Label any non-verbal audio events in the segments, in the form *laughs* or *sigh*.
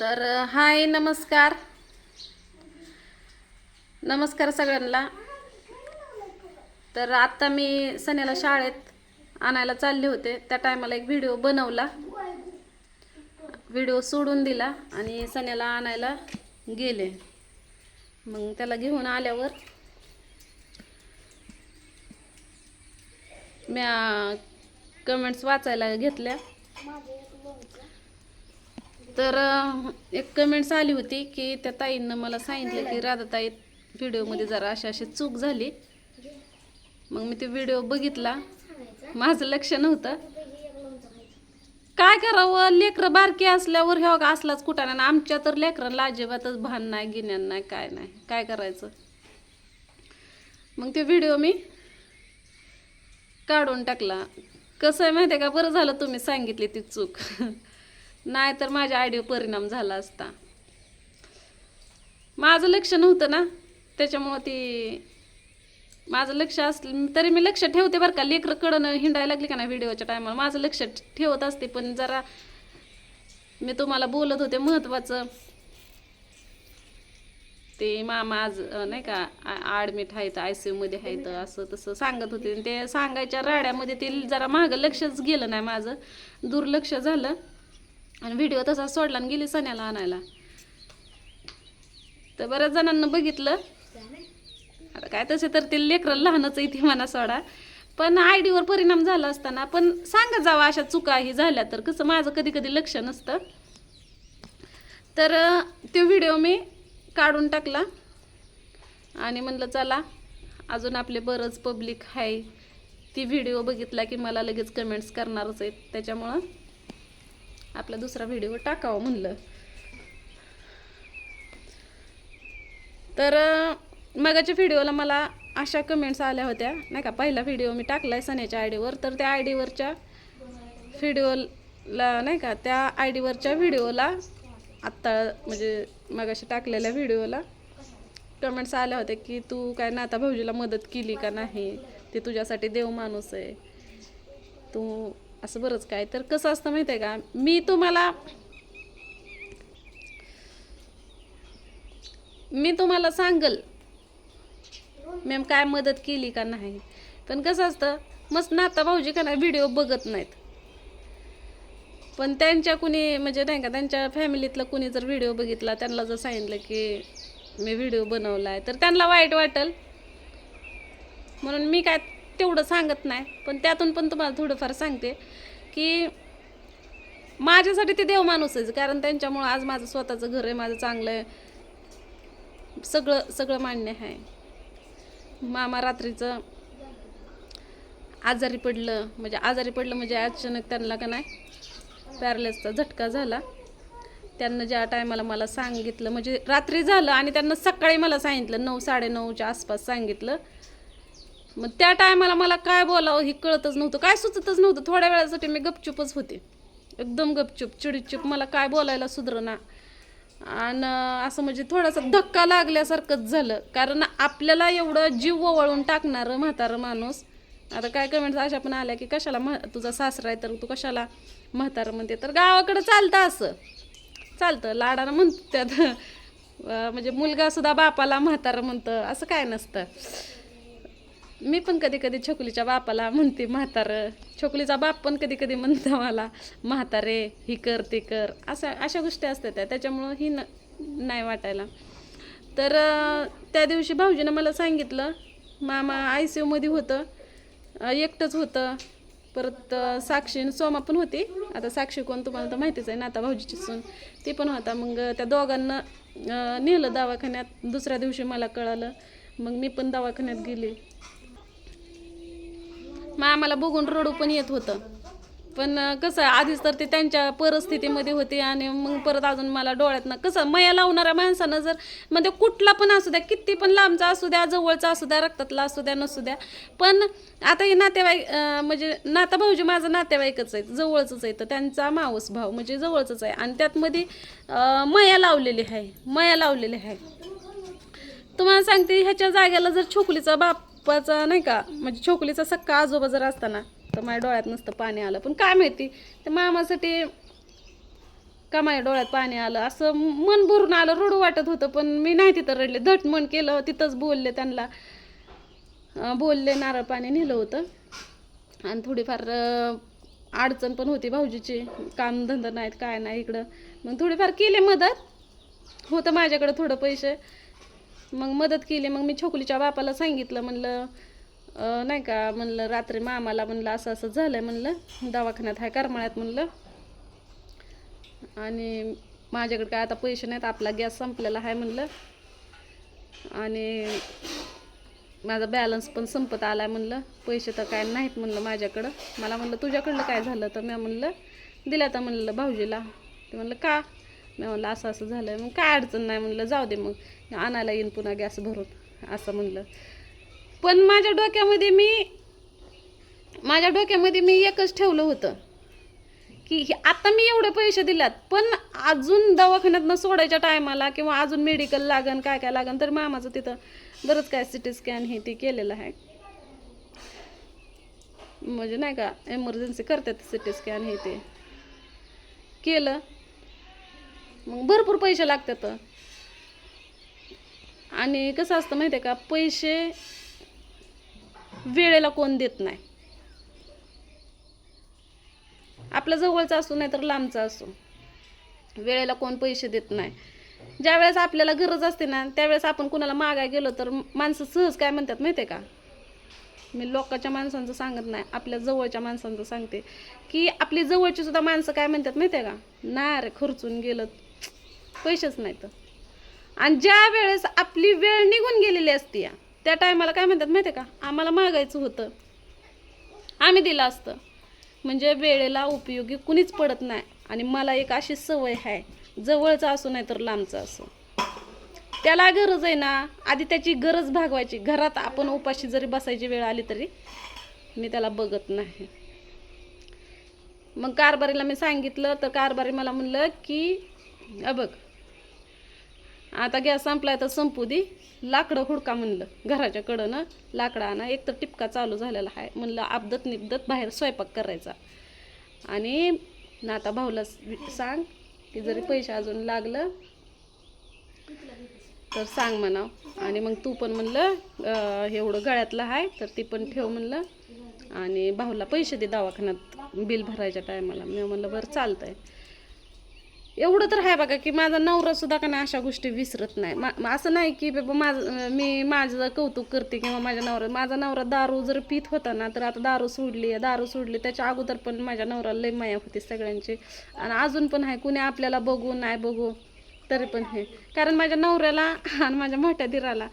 तर हाय नमस्कार. नमस्कार सगळ्यांना. तर आत्ता मी सण्याला शाळेत आणायला चालले होते. त्या टायमाला एक व्हिडिओ बनवला. व्हिडिओ सोडून दिला आणि सण्याला आणायला गेले. मग त्याला घेऊन आल्यावर म्या कमेंट्स वाचायला घेतल्या. तर एक कमेंट्स आली होती की त्या ताईंनं मला सांगितलं की राधाताई व्हिडिओमध्ये जरा अशी अशी चूक झाली. मग मी ते व्हिडिओ बघितला. माझं लक्ष नव्हतं. काय करावं? लेकरं बारकी असल्यावर ह्या असलाच कुठाना नाही आमच्या तर लेकरांना अजिबातच भान नाही गिन्यान नाही काय नाही. काय करायचं? मग ते व्हिडिओ मी काढून टाकला. कसं आहे माहिती आहे का? बरं झालं तुम्ही सांगितली ती चूक. *laughs* नाही तर माझ्या आयडिओ परिणाम झाला असता. माझं लक्ष नव्हतं ना. त्याच्यामुळं ती माझं लक्ष असलं तरी मी लक्ष ठेवते बरं का. लेकरकडनं हिंडायला लागली का नाही व्हिडिओच्या टायमाला माझं लक्ष ठेवत असते पण जरा मी तुम्हाला बोलत होते महत्त्वाचं ते मामा आज नाही का ॲडमिट आहेत आय सी यूमध्ये आहेत असं तसं सांगत होते. आणि ते सांगायच्या राड्यामध्ये ते जरा मागं लक्षच गेलं नाही माझं. दुर्लक्ष झालं. आणि व्हिडिओ तसा सोडला आणि गेली सण्याला आणायला. तर बऱ्याच जणांना बघितलं. आता काय तसे तर ते लेकरं लहानच आहे ती म्हणा सोडा. पण आयडीवर परिणाम झाला असताना पण सांगत जावा अशा चुका ही झाल्या तर. कसं माझं कधी कधी लक्ष नसतं. तर तो व्हिडिओ मी काढून टाकला. आणि म्हणलं चला अजून आपले बरंच पब्लिक आहे. ती व्हिडिओ बघितला की मला लगेच कमेंट्स करणारच आहेत. त्याच्यामुळं आपला दुसरा व्हिडिओ टाकावं म्हणलं. तर मगाच्या व्हिडिओला मला अशा कमेंट्स आल्या होत्या. नाही का पहिला व्हिडिओ मी टाकलाय सण्याच्या आय डीवर तर त्या आय डीवरच्या व्हिडिओला नाही का त्या आय डीवरच्या व्हिडिओला आत्ता म्हणजे मगाशी टाकलेल्या व्हिडिओला कमेंट्स आल्या होत्या की तू काय नाता भाऊजीला मदत केली का नाही? ते तुझ्यासाठी देव माणूस आहे. तू असं बरंच काय. तर कसं असतं माहिती आहे का? मी तुम्हाला मी तुम्हाला सांगल मॅम काय मदत केली का नाही. पण कसं असतं मस्त नाता भाऊजी का नाही व्हिडिओ बघत नाहीत. पण त्यांच्या कुणी म्हणजे नाही का त्यांच्या फॅमिलीतलं कुणी जर व्हिडिओ बघितला त्यांना जर सांगितलं की मी व्हिडिओ बनवला आहे तर त्यांना वाईट वाटेल. म्हणून मी काय तेवढं सांगत नाही. पण त्यातून पण तुम्हाला थोडंफार सांगते की माझ्यासाठी ते देव माणूसच कारण त्यांच्यामुळं आज माझं स्वतःचं घर आहे माझं चांगलं आहे. सगळं सगळं मान्य आहे. मामा रात्रीचं आजारी पडलं. म्हणजे आजारी पडलं म्हणजे अचानक त्यांना का नाही पॅरलेसचा झटका झाला. त्यांना ज्या टायमाला मला सांगितलं म्हणजे रात्री झालं आणि त्यांना सकाळी मला सांगितलं नऊ साडेनऊच्या आसपास सांगितलं. मग त्या टायमाला मला काय बोलावं हे कळतच नव्हतं. काय सुचतच नव्हतं. थोड्या वेळासाठी मी गपचूपच होते. एकदम गपचूप चिडीचूप मला काय बोलायला सुधरना. आणि असं म्हणजे थोडासा धक्का लागल्यासारखंच झालं. कारण आपल्याला एवढं जीव ओवाळून टाकणारं म्हातारं माणूस आता काय कमेंट्स अशा पण आल्या की कशाला म्हा तुझा सासरा आहे तर तू कशाला म्हातारं म्हणते? तर गावाकडं चालतं असं. चालतं. लाडानं म्हणतात. त्यात म्हणजे मुलगासुद्धा बापाला म्हातारं म्हणतं. असं काय नसतं. मी पण कधी कधी छोकलीच्या बापाला म्हणते म्हातारं छोकलीचा बाप पण कधी कधी म्हणतो मला म्हातारे ही कर ते कर. अशा अशा गोष्टी असतात त्या त्याच्यामुळं ही न नाही वाटायला. तर त्या दिवशी भाऊजीनं मला सांगितलं मामा आय सी यूमध्ये होतं एकटंच होतं परत साक्षी सोमा पण होती. आता साक्षी कोण तुम्हाला तर माहितीच आहे ना आता भाऊजीची सून. ती पण होता. मग त्या दोघांना नेलं दवाखान्यात. दुसऱ्या दिवशी मला कळालं मग मी पण दवाखान्यात गेले. मग आम्हाला बघून रडू पण येत होतं. पण कसं आधीच तर ते त्यांच्या परिस्थितीमध्ये होते आणि मग परत अजून मला डोळ्यातनं कसं मया लावणाऱ्या माणसानं जर म्हणजे कुठला पण असू द्या किती पण लांबचा असू द्या जवळचा असू द्या रक्तातला असू द्या नसू द्या पण आता हे नातेवाईक म्हणजे नाता भाऊजी माझं नातेवाईकच आहे जवळचंच आहे तर त्यांचा मावस भाव म्हणजे जवळचंच आहे आणि त्यातमध्ये मया लावलेली आहे मया लावलेली आहे. तुम्हाला सांगते ह्याच्या जागेला जर छोकलीचा बाप पप्पाचा नाही का म्हणजे छोकलीचा सक्का आजोबा जर असताना तर माझ्या डोळ्यात नसतं पाणी आलं. पण काय माहिती ते मामासाठी का माझ्या डोळ्यात पाणी आलं? असं मन भरून आलं रडू वाटत होतं पण मी नाही तिथं रडले. धट मन केलं तिथंच बोलले त्यांना. बोलले नारळ पाणी नेलं होतं. आणि थोडीफार अडचण पण होती भाऊजीची. कामधंदा नाहीत काय नाही इकडं. मग थोडीफार केले मदत. होतं माझ्याकडं थोडं पैसे. मग मदत केली मग मी छोकलीच्या बापाला सांगितलं म्हणलं नाही का म्हणलं रात्री मामाला म्हणलं असं असं झालं म्हणलं दवाखान्यात आहे करमाळ्यात म्हणलं. आणि माझ्याकडे काय आता पैसे नाहीत आपला गॅस संपलेला आहे म्हणलं. आणि माझा बॅलन्स पण संपत आलाय म्हणलं पैसे तर काय नाहीत म्हणलं माझ्याकडं. मला म्हणलं तुझ्याकडलं काय झालं? तर मी म्हणलं दिल्या तर म्हणलं भाऊजीला. ते म्हणलं का? मी म्हणलं असं असं झालं मग काय अडचण नाही म्हणलं जाऊ दे मग. आणायला येईन पुन्हा गॅस भरून असं म्हणलं. पण माझ्या डोक्यामध्ये मी माझ्या डोक्यामध्ये मी एकच ठेवलं होतं. की हे- आता मी एवढे पैसे दिल्यात पण अजून दवाखान्यातनं सोडायच्या टायमाला किंवा अजून मेडिकल लागन काय काय लागन तर मामाचं तिथं बरंच काय सिटी स्कॅन हे ते केलेलं आहे. म्हणजे नाही का एमर्जन्सी करतात सिटी स्कॅन हे ते. केलं. मग भरपूर पैसे लागतात. आणि कसं असतं माहिती आहे का पैसे वेळेला कोण देत नाही. आपल्या जवळचा असो नाही तर लांबचा असो वेळेला कोण पैसे देत नाही. ज्यावेळेस आपल्याला गरज असते ना त्यावेळेस आपण कुणाला मागाय गेलो तर माणसं सहज काय म्हणतात माहिती आहे का? मी लोकांच्या माणसांचं सांगत नाही आपल्या जवळच्या माणसांचं सांगते. की आपली जवळची सुद्धा माणसं काय म्हणतात माहिती आहे का? नाही रे खर्चून गेलं. पैसेच नाहीत. आणि ज्या वेळेस आपली वेळ निघून गेलेली असती या, त्या टायमाला काय म्हणतात माहिती आहे का? आम्हाला मागायचं होतं. आम्ही दिलं असतं. म्हणजे वेळेला उपयोगी कुणीच पडत नाही. आणि मला एक अशी सवय आहे जवळचा असो नाही तर लांबचा असो. त्याला गरज आहे ना आधी त्याची गरज भागवायची. घरात आपण उपाशी जरी बसायची वेळ आली तरी मी त्याला बघत नाही. मग कारभारीला मी सांगितलं तर कारभारी मला म्हणलं की "अ बघ आता गॅस संपलाय तर संपू दे. लाकडं हुडका म्हणलं. घराच्या कडनं लाकडं आणा. एक तर टिपका चालू झालेला आहे म्हणलं आपदत निपदत बाहेर स्वयंपाक करायचा. आणि नाता भाऊला सांग की जरी पैसे अजून लागलं तर सांग म्हणाव. आणि मग तू पण म्हणलं एवढं गळ्यातलं आहे तर ती पण ठेव म्हणलं. आणि भाऊला पैसे दे दवाखान्यात. बिल भरायच्या टायमाला. मी म्हणलं बरं चालतंय. एवढं तर आहे बघा की माझा नवरा सुद्धा का नाही अशा गोष्टी विसरत नाही. मा असं नाही की बाबा माझं मी माझं कौतुक करते किंवा माझ्या नवरा माझा नवरा दारू जर पित होता ना तर आता दारू सोडली दारू सोडली त्याच्या अगोदर पण माझ्या नवऱ्याला लय माया होती सगळ्यांची. आणि अजून पण आहे कुणी आपल्याला बघू नाही बघू तरी पण हे. कारण माझ्या नवऱ्याला आणि माझ्या मोठ्या दिराला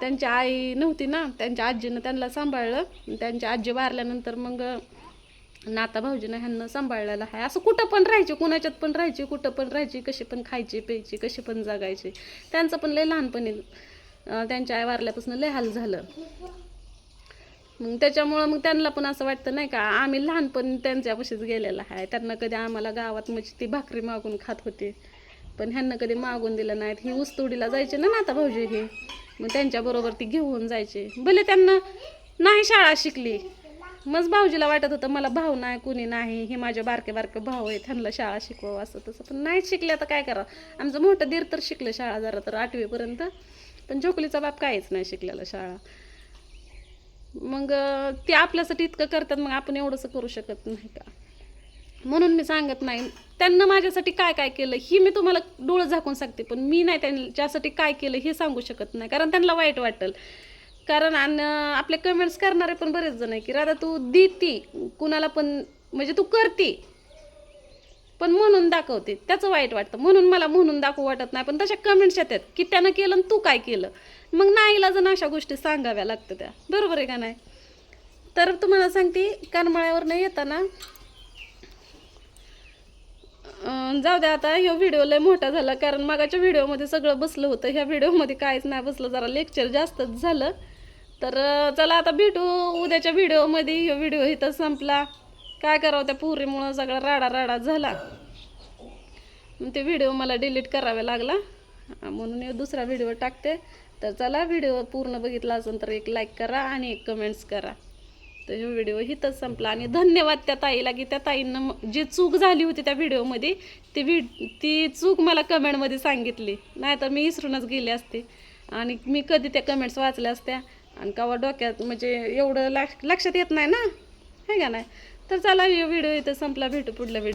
त्यांची आई नव्हती ना त्यांच्या आजीनं त्यांना सांभाळलं. त्यांची आजी वारल्यानंतर मग नाता भाऊजीनं ह्यांना सांभाळलेलं आहे. असं कुठं पण राहायचे कुणाच्यात पण राहायचे कुठं पण राहायची कशी पण खायचे प्यायचे कसे पण जगायचे. त्यांचं पण लय लहानपणी त्यांच्या आई वारल्यापासून लय हाल झालं. मग त्याच्यामुळं मग त्यांना पण असं वाटतं नाही का आम्ही लहानपणी त्यांच्यापाशीच गेलेलं आहे. त्यांना कधी आम्हाला गावात म्हणजे ती भाकरी मागून खात होती. पण ह्यांना कधी मागून दिलं नाहीत. ही उस्तोडीला जायचे ना नाता भाऊजी हे. मग त्यांच्याबरोबर ती घेऊन जायचे. भले त्यांना नाही शाळा शिकली मग भाऊजीला वाटत होतं मला भाऊ नाही कुणी नाही हे माझे बारके बारके भाऊ आहेत त्यांना शाळा शिकवावं असं तसं. पण नाही शिकले तर काय करावं? आमचं मोठं दीर तर शिकलं शाळा जरा तर आठवीपर्यंत. पण झोकलीचा बाप काहीच नाही शिकलेला शाळा. मग ते आपल्यासाठी इतकं करतात मग आपण एवढंसं करू शकत नाही का? म्हणून मी सांगत नाही. त्यांना माझ्यासाठी काय काय केलं ही मी तुम्हाला डोळं झाकून सांगते पण मी नाही त्यांच्यासाठी काय केलं हे सांगू शकत नाही कारण त्यांना वाईट वाटेल. कारण आणि आपले कमेंट्स करणारे पण बरेच जण आहे की राधा तू देती कुणाला पण म्हणजे तू करती. पण म्हणून दाखवते. त्याचं वाईट वाटतं. म्हणून मला म्हणून दाखवू वाटत नाही. पण तशा कमेंट्स येतात की त्यानं केलं आणि तू काय केलं? मग नाईला जण अशा गोष्टी सांगाव्या लागतं त्या बरोबर आहे का नाही? तर तुम्हाला सांगते करमाळ्यावर येताना जाऊ द्या आता ह्यो व्हिडिओ लय मोठा झाला. कारण मागाच्या व्हिडिओमध्ये सगळं बसलं होतं. ह्या व्हिडिओमध्ये काहीच नाही बसलं. जरा लेक्चर जास्तच झालं. तर चला आता भेटू. उद्याच्या व्हिडिओमध्ये हो व्हिडिओ इथं संपला. काय करावं त्या पुरीमुळं सगळा राडा राडा झाला. मग ते व्हिडिओ मला डिलीट करावा लागला. म्हणून दुसरा व्हिडिओ टाकते. तर चला व्हिडिओ पूर्ण बघितला असेल तर एक लाईक करा आणि एक कमेंट्स करा. तर हे व्हिडिओ इथंच संपला. आणि धन्यवाद त्या ताईला की त्या ताईनं जी चूक झाली होती त्या व्हिडिओमध्ये ती व्हि ती चूक मला कमेंटमध्ये सांगितली. नाहीतर मी विसरूनच गेले असते. आणि मी कधी त्या कमेंट्स वाचल्या असत्या. आणि कवा डोक्यात म्हणजे एवढं लक्ष लक्षात येत नाही ना? हे का नाही? तर चला व्हिडिओ इथं संपला. भेटू पुढल्या व्हिडिओ